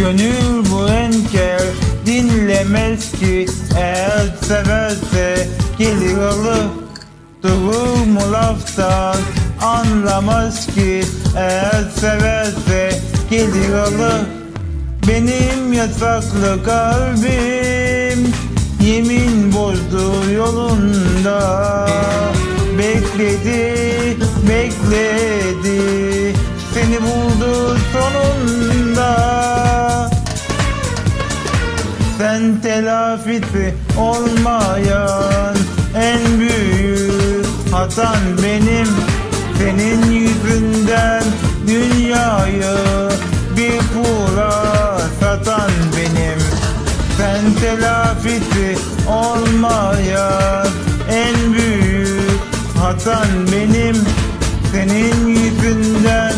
Gönül bu enker dinlemez ki. Eğer severse gelir alır Durur mu laftan anlamaz ki. Eğer severse gelir alır Benim yasaklı kalbim. Yemin bozdu yolunda. Bekledi, bekledi. Seni buldu sonunda sen telafisi olmayan en büyük hatan benim. Senin yüzünden dünyayı bir pula satan benim. Sen telafisi olmayan en büyük hatan benim. Senin yüzünden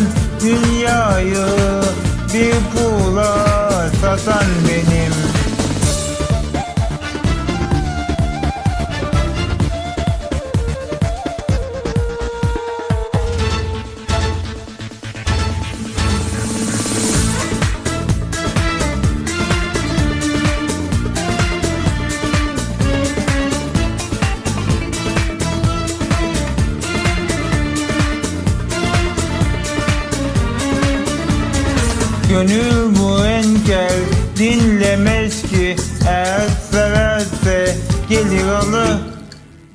Gönül bu enker dinlemez ki. Eğer severse gelir alır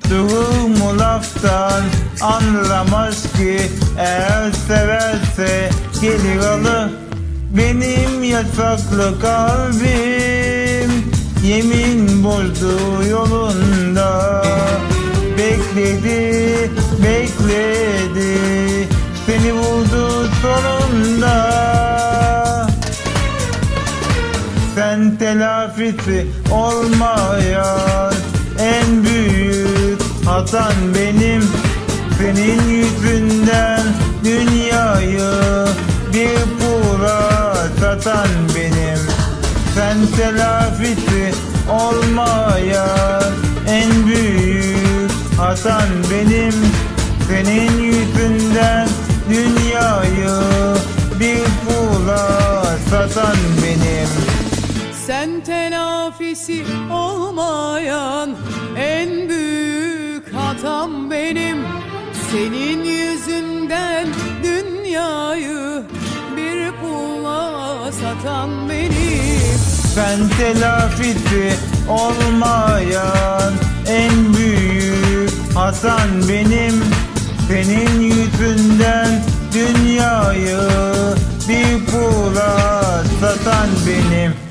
Durur mu laftan anlamaz ki. Eğer severse gelir alır Benim yasaklı kalbim Yemin bozdu yolunda. Bekledi, bekledi Seni buldu sonunda sen telafisi olmayan en büyük hatan benim. Senin yüzünden dünyayı bir pula satan benim. Sen telafisi olmayan en büyük hatan benim. Senin yüzünden harfesi olmayan en büyük hatam benim. Senin yüzünden dünyayı bir pulla satan benim. Ben telafisi olmayan en büyük hatam benim. Senin yüzünden dünyayı bir pula satan benim.